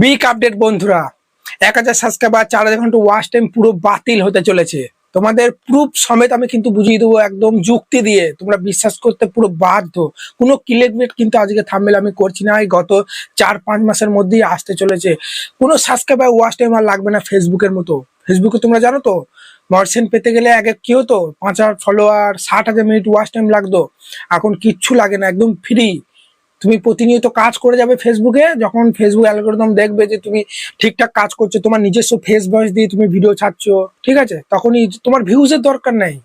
Big update বন্ধুরা। এক হাজার সাবস্ক্রাইবার চার হাজার ঘণ্টা ওয়াচ টাইম পুরো বাতিল হতে চলেছে। তোমাদের প্রুফ সমেত আমি কিন্তু বুঝিয়ে দেবো একদম যুক্তি দিয়ে। তোমরা বিশ্বাস করতে পুরো বাধ্য। কোনো ক্লিকবেট কিন্তু আজকে থামবেল আমি করছি না। এই গত চার, পাঁচ মাসের মধ্যেই আসতে চলেছে। কোনো সাবস্ক্রাইবার ওয়াচ টাইম আর লাগবে না ফেসবুকের মতো। ফেসবুকে তোমরা জানো তো মার্সেন্ট পেতে গেলে আগে কি হতো? পাঁচ হাজার ফলোয়ার ষাট হাজার মিনিট ওয়াচ টাইম লাগতো। এখন কিচ্ছু লাগে না, একদম ফ্রি তুমি প্রতিনিয়ত কাজ করে যাবে ফেসবুকে যখন ফেসবুক অ্যালগোরিদম দেখবে যে তুমি ঠিকঠাক কাজ করছ, তোমার নিজস্ব ফেস ভয়েস দিয়ে তুমি ভিডিও ছাড়ছো, ঠিক আছে? তখনই তোমার ভিউজের দরকার নেই।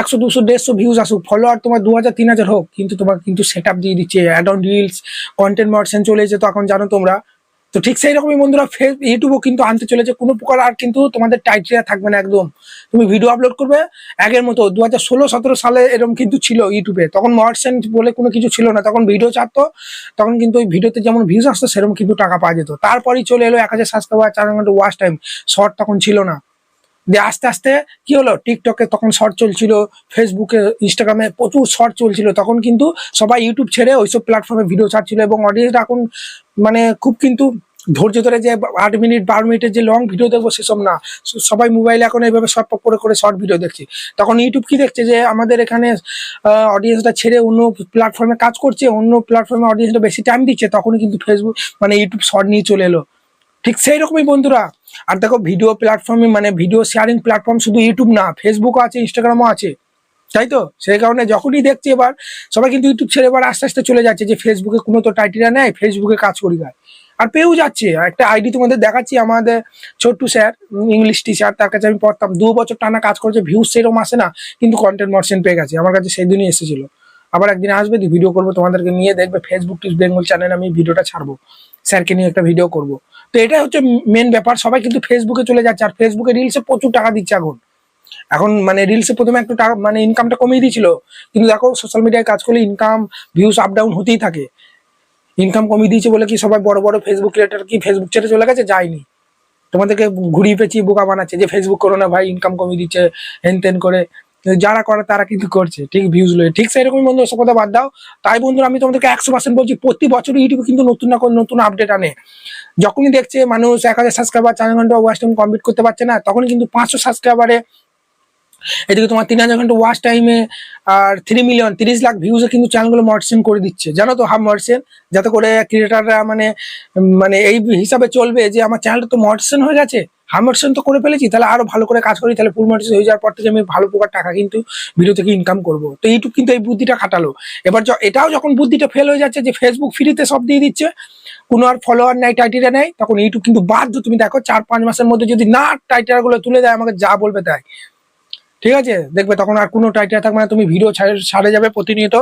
একশো, দুশো, দেড়শো ভিউজ আসুক ফলোয়ার তোমার দু হাজার, তিন হাজার হোক, কিন্তু তোমার কিন্তু সেট আপ দিয়ে দিচ্ছে অ্যাড অন রিলস কন্টেন্ট মার্সেন চলে এসেছে। তো এখন জানো তোমরা তো ঠিক সেই রকমই বন্ধুরা ফেস ইউটিউবও কিন্তু আনতে চলেছে। কোনো প্রকার আর কিন্তু তোমাদের টাইটেরিয়া থাকবে না একদম। তুমি ভিডিও আপলোড করবে, আগের মতো দু হাজার ষোলো, সতেরো সালে এরকম কিন্তু ছিল ইউটিউবে। তখন মার্সেন বলে কোনো কিছু ছিল না। তখন ভিডিও ছাড়তো, তখন কিন্তু ওই ভিডিওতে যেমন ভিউজ আসতো সেরকম কিন্তু টাকা পাওয়া যেত। তারপরেই চলে এলো এক হাজার সাবস্ক্রাইবার চার ঘণ্টা টাইম শর্ট তখন ছিল না। দিয়ে আস্তে আস্তে কি হলো? টিকটকে তখন শর্ট চলছিল ফেসবুকে ইনস্টাগ্রামে প্রচুর শর্ট চলছিল। তখন কিন্তু সবাই ইউটিউব ছেড়ে ওইসব প্ল্যাটফর্মে ভিডিও ছাড়ছিল এবং অডিয়েন্সরা এখন মানে খুব কিন্তু ধৈর্য ধরে যে আট মিনিট, বারো মিনিটের যে লং ভিডিও দেখব সেসব না। সবাই মোবাইলে এখন এইভাবে শর্ট করে করে শর্ট ভিডিও দেখছে। তখন ইউটিউব কি দেখছে যে আমাদের এখানে অডিয়েন্সটা ছেড়ে অন্য প্ল্যাটফর্মে কাজ করছে, অন্য প্ল্যাটফর্মে অডিয়েন্সটা বেশি টাইম দিচ্ছে, তখনই কিন্তু ফেসবুক মানে ইউটিউব শর্ট নিয়ে চলে এলো। ঠিক সেই রকমই বন্ধুরা। আর দেখো ভিডিও প্ল্যাটফর্মে মানে ভিডিও শেয়ারিং প্ল্যাটফর্ম শুধু ইউটিউব না ফেসবুকও আছে ইনস্টাগ্রামও আছে। তাই তো? সেই কারণে যখনই দেখছি এবার, সবাই কিন্তু ইউটিউব ছেড়ে এবার আস্তে আস্তে চলে যাচ্ছে যে ফেসবুকে কোনো তো টাইটেরিয়া নেই ফেসবুকে কাজ করি গায় আর পেয়েও যাচ্ছে। একটা আইডি তোমাদের দেখাচ্ছি আমাদের ছোট্টু স্যার ইংলিশ টিচার তার কাছে আমি পড়তাম। দু বছর টানা কাজ করেছে ভিউজ সেরকম আসে না, কিন্তু কন্টেন্ট মার্সেন্ট পেয়ে গেছে। আমার কাছে সেই দিনই এসেছিল। আবার একদিন আসবে ভিডিও করব, তোমাদেরকে নিয়ে দেখবে ফেসবুক টিপস বেঙ্গল চ্যানেল আমি ভিডিওটা ছাড়বো। স্যারকে নিয়ে একটা ভিডিও করব। তো এটা হচ্ছে মেন ব্যাপার, সবাই কিন্তু ফেসবুকে চলে যাচ্ছে, আর ফেসবুকে রিলসে প্রচুর টাকা দিচ্ছে এখন। এখন মানে রিলসে প্রথমে একটু টাকা মানে ইনকামটা কমিয়ে দিয়েছিল, কিন্তু দেখো সোশ্যাল মিডিয়ায় কাজ করলে ইনকাম ভিউস আপ ডাউন হতেই থাকে। ইনকাম কমিয়ে দিয়েছে বলে কি সবাই বড় বড় ফেসবুক ক্রিয়েটার কি ফেসবুক ছেড়ে চলে গেছে? যায়নি। তোমাদেরকে ঘুরিয়ে পেঁচিয়ে বোকা বানাচ্ছে যে ফেসবুক করো না ভাই ইনকাম কমিয়ে দিচ্ছে হেন তেন করে। যারা করে তারা কিন্তু করছে। ঠিক ভিউজ লয়ে। ঠিক সেরকমই বন্ধু সব কথা বাদ দাও। তাই বন্ধুরা, আমি তোমাদেরকে একশো পার্সেন্ট বলছি, প্রতি বছর ইউটিউবে কিন্তু নতুন না নতুন আপডেট আনে। যখনই দেখছে মানুষ এক হাজার সাবস্ক্রাইবার চার ঘণ্টা ওয়াচ টাইম কমপ্লিট করতে পারছে না তখন কিন্তু পাঁচশো সাবস্ক্রাইবারে এদিকে তোমার তিন হাজার ঘণ্টা ওয়াচ টাইমে আর থ্রি মিলিয়ন তিরিশ লাখ ভিউজে কিন্তু চ্যানেলগুলো মার্সেন করে দিচ্ছে। জানো তো হাফ মার্সেন যাতে করে ক্রিয়েটাররা মানে মানে এই হিসাবে চলবে যে, আমার চ্যানেলটা তো মার্সেন হয়ে গেছে। হামার্সেন তো করে ফেলেছি, তাহলে আরও ভালো করে কাজ করি, তাহলে ফুল মার্সেন হয়ে যাওয়ার পর থেকে আমি ভালো প্রকার টাকা কিন্তু ভিডিও থেকে ইনকাম করব। তো ইউটিউব কিন্তু এই বুদ্ধিটা খাটালো। এবার এটাও যখন বুদ্ধিটা ফেল হয়ে যাচ্ছে, যে ফেসবুক ফ্রিতে সব দিয়ে দিচ্ছে, কোনো আর ফলোয়ার নাই টাইটেরিয়া নেই, তখন ইউটিউব কিন্তু বাধ্য তুমি দেখো, চার পাঁচ মাসের মধ্যে যদি না টাইটেরিয়া গুলো তুলে দেয়, আমাকে যা বলবে তাই। ঠিক আছে? দেখবে তখন আর কোনো টাইটেরিয়া থাকবে না, তুমি ভিডিও ছাড়ে যাবে প্রতিনিয়ত।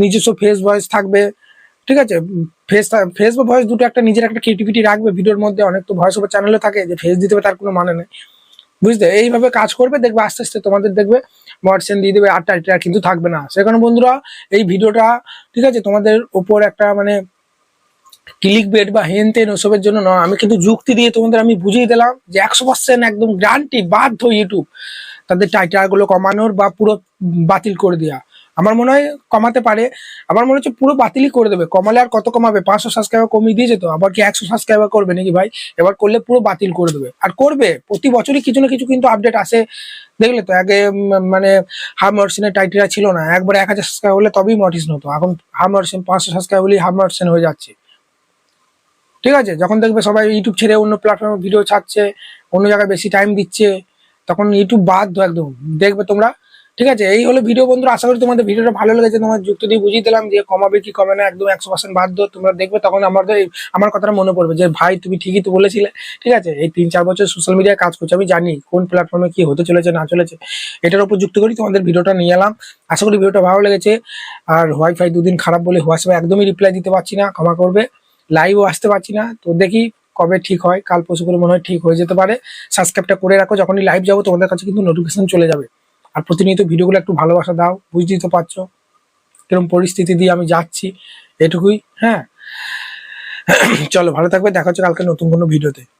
নিজস্ব ফেস ভয়েস থাকবে। ঠিক আছে? ফেস ফেস বা ভয়েস দুটো একটা নিজের একটা ক্রিয়েটিভিটি রাখবে, ভিডিওর মধ্যে অনেক তো ভয়েস ওভার চ্যানেলে থাকে, যে ফেস দিতে হবে তার কোনো মানে নেই। বুঝতে এইভাবে কাজ করবে, দেখবে আস্তে আস্তে তোমাদের দেখবে মডসেন দিয়ে দেবে, আর টাইটেরিয়া কিন্তু থাকবে না। সে সেখানে বন্ধুরা, এই ভিডিওটা, ঠিক আছে? তোমাদের ওপর একটা মানে ক্লিক বেড বা হেন তেন ওসবের জন্য নয়। আমি কিন্তু যুক্তি দিয়ে তোমাদের আমি বুঝিয়ে দিলাম যে একশো পার্সেন্ট একদম গ্রান্টি বাধ্য ইউটিউব তাদের টাইটারগুলো কমানোর বা পুরো বাতিল করে দেওয়া আমার মনে হয় কমাতে পারে। আমার মনে হচ্ছে পুরো বাতিলই করে দেবে। কমালে আর কত কমাবে? পাঁচশো সাবস্ক্রাইবার কমিয়ে দিয়েছে তো আবার কি একশো সাবস্ক্রাইবার করবে নাকি ভাই? এবার করলে পুরো বাতিল করে দেবে। আর করবে। প্রতি বছরই কিছু না কিছু কিন্তু আপডেট আসে। দেখলে তো আগে মানে হাফ মার্সেনের টাইটেরা ছিল না। একবার এক হাজার সাবস্ক্রাইব হলে তবেই মটিস হতো। এখন হাফ মার্সেন পাঁচশো সাবস্ক্রাইব হলেই হাফ মার্সেন হয়ে যাচ্ছে। ঠিক আছে? যখন দেখবে সবাই ইউটিউব ছেড়ে অন্য প্ল্যাটফর্মে ভিডিও ছাড়ছে, অন্য জায়গায় বেশি টাইম দিচ্ছে, তখন ইউটিউব বাধ্য একদম। দেখবে তোমরা ঠিক আছে? এই হলো ভিডিও বন্ধুরা, আশা করি তোমাদের ভিডিওটা ভালো লেগেছে। তোমার যুক্তি দিয়ে বুঝিয়ে দিলাম যে কমাবে কি কমে না, একদম একশো পার্সেন্ট বাধ্য। তোমরা দেখবে তখন আমাদের আমার কথাটা মনে পড়বে যে, ভাই, তুমি ঠিকই তো বলেছিলে। ঠিক আছে? এই তিন চার বছর সোশ্যাল মিডিয়ায় কাজ করছ, আমি জানি কোন প্ল্যাটফর্মে কি হতে চলেছে, না চলেছে। এটার উপর যুক্ত করি তোমাদের ভিডিওটা নিয়ে এলাম। আশা করি ভিডিওটা ভালো লেগেছে। আর ওয়াইফাই দুদিন খারাপ বলে হোয়াটসঅ্যাপে একদমই রিপ্লাই দিতে পারছি না, ক্ষমা করবে। লাইভও আসতে পারছি না। তো দেখি কবে ঠিক হয়। কাল পরশু করে মনে হয় ঠিক হয়ে যেতে পারে। সাবস্ক্রাইবটা করে রাখো। যখনই লাইভ যাব, তোমাদের কাছে কিন্তু নোটিফিকেশন চলে যাবে। আর প্রতিনিয়ত ভিডিওগুলো একটু ভালোবাসা দাও, বুঝতেই তো পারছ। কীরকম পরিস্থিতি দিয়ে আমি যাচ্ছি, এটুকুই হ্যাঁ? চলো, ভালো থাকবে, দেখা হচ্ছে কালকে নতুন কোনো ভিডিওতে।